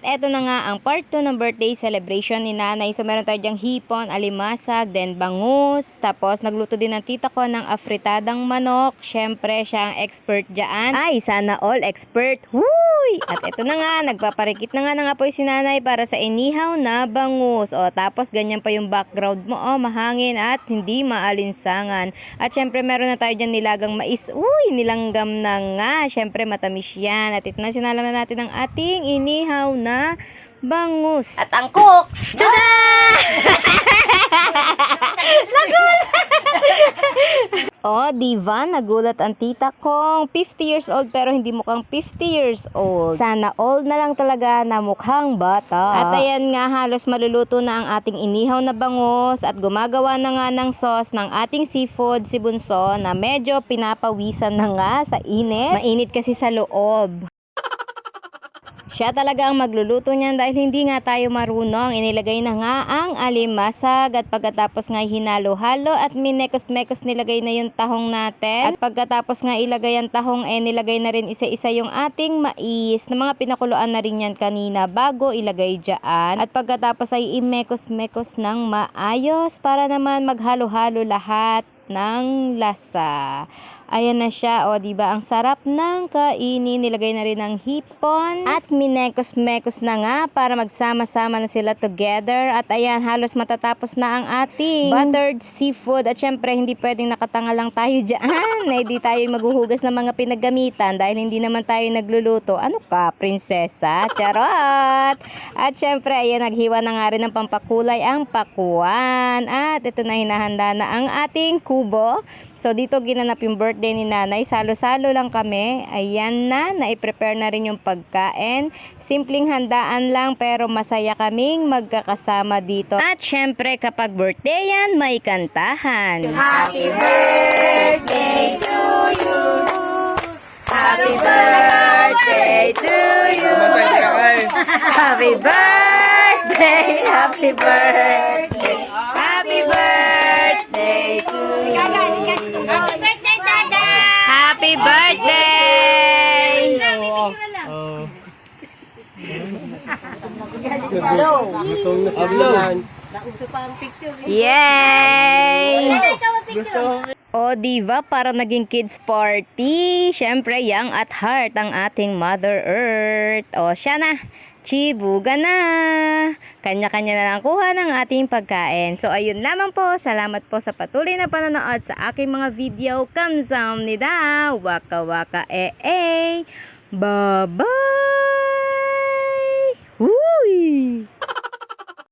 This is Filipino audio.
eto na nga ang part 2 ng birthday celebration ni nanay. So meron tayo dyang hipon, alimasag, then bangus. Tapos nagluto din ng tita ko ng afritadang manok. Syempre siya ang expert dyan. Ay, sana all expert. Huy! At eto na nga, nagpaparikit na nga ng apoy si nanay para sa inihaw na bangus. O tapos ganyan pa yung background mo. O mahangin at hindi maalinsangan. At syempre meron na tayo dyan nilagang mais. Uy, nilanggam na nga. Syempre matamis yan. At ito na sinalam na natin ang ating inihaw na bangus. At ang cook! Tada! Oh, diva, nagulat ang tita kong 50 years old pero hindi mukhang 50 years old. Sana all na lang talaga na mukhang bata. At ayan nga, halos maluluto na ang ating inihaw na bangus at gumagawa na nga ng sauce ng ating seafood si Bunso na medyo pinapawisan na nga sa init. Mainit kasi sa loob. Siya talaga ang magluluto niyan dahil hindi nga tayo marunong. Inilagay na nga ang alimasag at pagkatapos nga hinalo-halo at minekos-mekos nilagay na yung tahong natin. At pagkatapos nga ilagay ang tahong eh nilagay na rin isa-isa yung ating mais na mga pinakuluan na rin yan kanina bago ilagay dyan. At pagkatapos ay imekos-mekos ng maayos para naman maghalo-halo lahat ng lasa. Ayan na siya, o di ba Ang sarap ng kainin. Nilagay na rin ang hipon. At minekos-mekos na nga para magsama-sama na sila together. At ayan, halos matatapos na ang ating buttered seafood. At syempre, hindi pwedeng nakatanga lang tayo dyan. Eh, di tayo maghuhugas ng mga pinagamitan dahil hindi naman tayo nagluluto. Ano ka, prinsesa? Charot! At syempre, ayan, naghiwa na nga rin ng pampakulay ang pakuan. At ito na hinahanda na ang ating kubo. So, dito ginanap yung birthday ni nanay. Salo-salo lang kami. Ayan na, naiprepare na rin yung pagkain. Simpleng handaan lang pero masaya kaming magkakasama dito. At syempre, kapag birthday yan, may kantahan. Happy birthday to you! Happy birthday to you! Happy birthday! Happy birthday! Gutom na Dilan. Yay! Gusto O diva, para naging kids party. Siyempre, young at heart ang ating Mother Earth. O siya na, chibuga na. Kanya-kanya na lang kuha ng ating pagkain. So ayun lamang po. Salamat po sa patuloy na panonood sa aking mga video. Kamsam nida. Waka waka eh eh. Bye-bye! 이.